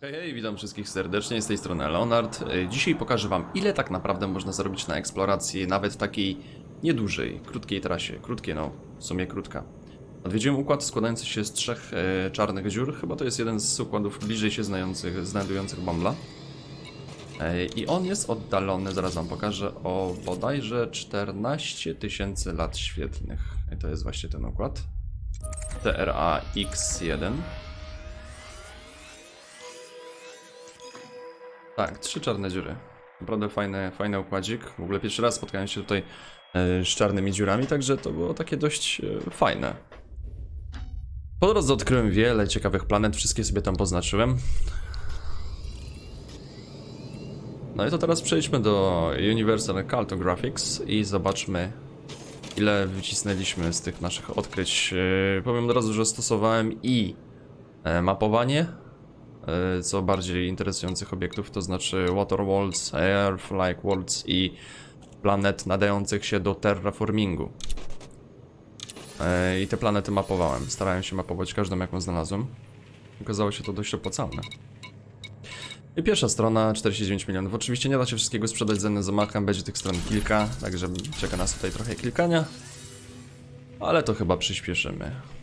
Hej, hej, witam wszystkich serdecznie, z tej strony Leonard. Y, Dzisiaj pokażę wam, ile tak naprawdę można zarobić na eksploracji, nawet takiej niedużej, krótkiej trasie. Krótkie, no, w sumie krótka. Odwiedziłem układ składający się z trzech e, czarnych dziur, chyba to jest jeden z układów bliżej się znających, znajdujących Bambla. E, I on jest oddalony, zaraz wam pokażę, o bodajże 14 tysięcy lat świetlnych. I to jest właśnie ten układ. TRA X1. Tak, trzy czarne dziury. Naprawdę fajny, fajny układzik. W ogóle pierwszy raz spotkałem się tutaj e, z czarnymi dziurami, także to było takie dość e, fajne. Po drodze odkryłem wiele ciekawych planet, wszystkie sobie tam poznaczyłem. No i to teraz przejdźmy do Universal Cartographics i zobaczmy ile wycisnęliśmy z tych naszych odkryć. E, Powiem od razu, że stosowałem i mapowanie, co bardziej interesujących obiektów, to znaczy Water Worlds, Earth, Like Worlds i planet nadających się do terraformingu. E, I te planety mapowałem. Starałem się mapować każdą, jaką znalazłem. Okazało się to dość opłacalne. I pierwsza strona, 49 milionów. Oczywiście nie da się wszystkiego sprzedać za jednym zamachem, będzie tych stron kilka, także czeka nas tutaj trochę klikania. Ale to chyba przyspieszymy.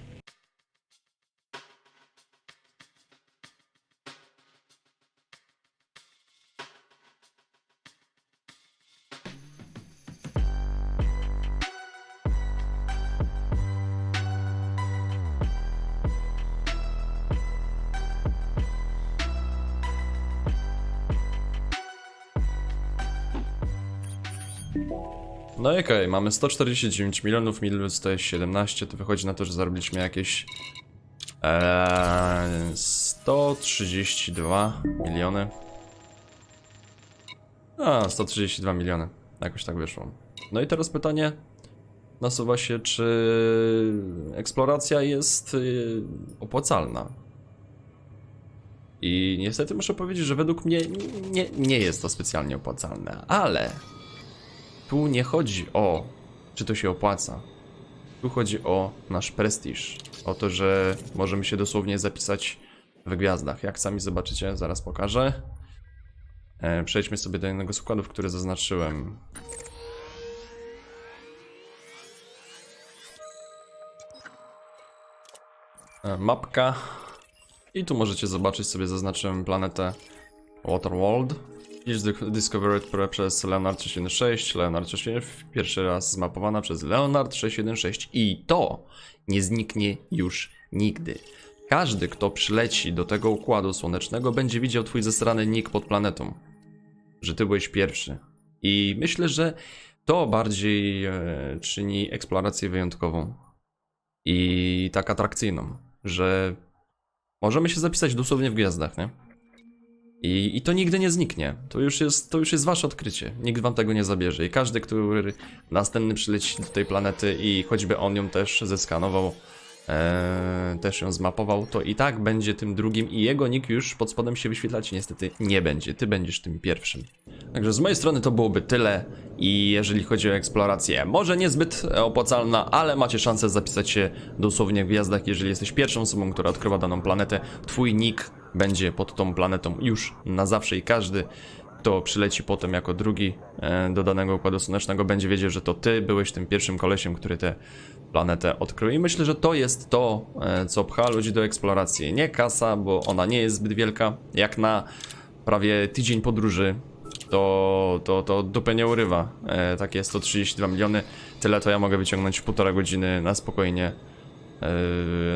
No i okej, mamy 149 milionów, minus to jest 17, to wychodzi na to, że zarobiliśmy jakieś eee, 132 miliony. A, 132 miliony, jakoś tak wyszło. No i teraz pytanie nasuwa się, czy eksploracja jest y, opłacalna? I niestety muszę powiedzieć, że według mnie nie, nie jest to specjalnie opłacalne, ale tu nie chodzi o, czy to się opłaca. Tu chodzi o nasz prestiż. O to, że możemy się dosłownie zapisać w gwiazdach. Jak sami zobaczycie, zaraz pokażę. E, przejdźmy sobie do jednego z układów, który zaznaczyłem. E, mapka. I tu możecie zobaczyć sobie, zaznaczyłem planetę Waterworld. Dy- discovered przez Leonard 616, Leonard 616, pierwszy raz zmapowana przez Leonard 616 i to nie zniknie już nigdy. Każdy, kto przyleci do tego układu słonecznego, będzie widział twój zasrany nick pod planetą. Że ty byłeś pierwszy. I myślę, że to bardziej e, czyni eksplorację wyjątkową. I tak atrakcyjną, że możemy się zapisać dosłownie w gwiazdach, nie? I, I to nigdy nie zniknie. To już, jest, to już jest wasze odkrycie. Nikt wam tego nie zabierze. I każdy, który następny przyleci do tej planety i choćby on ją też zeskanował, e, też ją zmapował, to i tak będzie tym drugim i jego nick już pod spodem się wyświetlać niestety nie będzie. Ty będziesz tym pierwszym. Także z mojej strony to byłoby tyle i jeżeli chodzi o eksplorację, może niezbyt opłacalna, ale macie szansę zapisać się dosłownie w gwiazdach, jeżeli jesteś pierwszą osobą, która odkrywa daną planetę. Twój nick będzie pod tą planetą już na zawsze i każdy, kto przyleci potem jako drugi e, do danego układu słonecznego, będzie wiedział, że to ty byłeś tym pierwszym kolesiem, który tę planetę odkrył. I myślę, że to jest to, e, co pcha ludzi do eksploracji. Nie kasa, bo ona nie jest zbyt wielka, jak na prawie tydzień podróży to, to, to dupę nie urywa. E, takie 132 miliony, tyle to ja mogę wyciągnąć w półtora godziny na spokojnie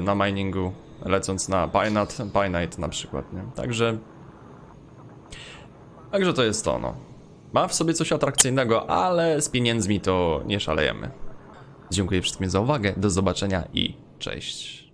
na miningu, lecąc na Pynite, Pynite na przykład, nie? Także Także to jest to, no. Ma w sobie coś atrakcyjnego, ale z pieniędzmi to nie szalejemy. Dziękuję wszystkim za uwagę, do zobaczenia i cześć.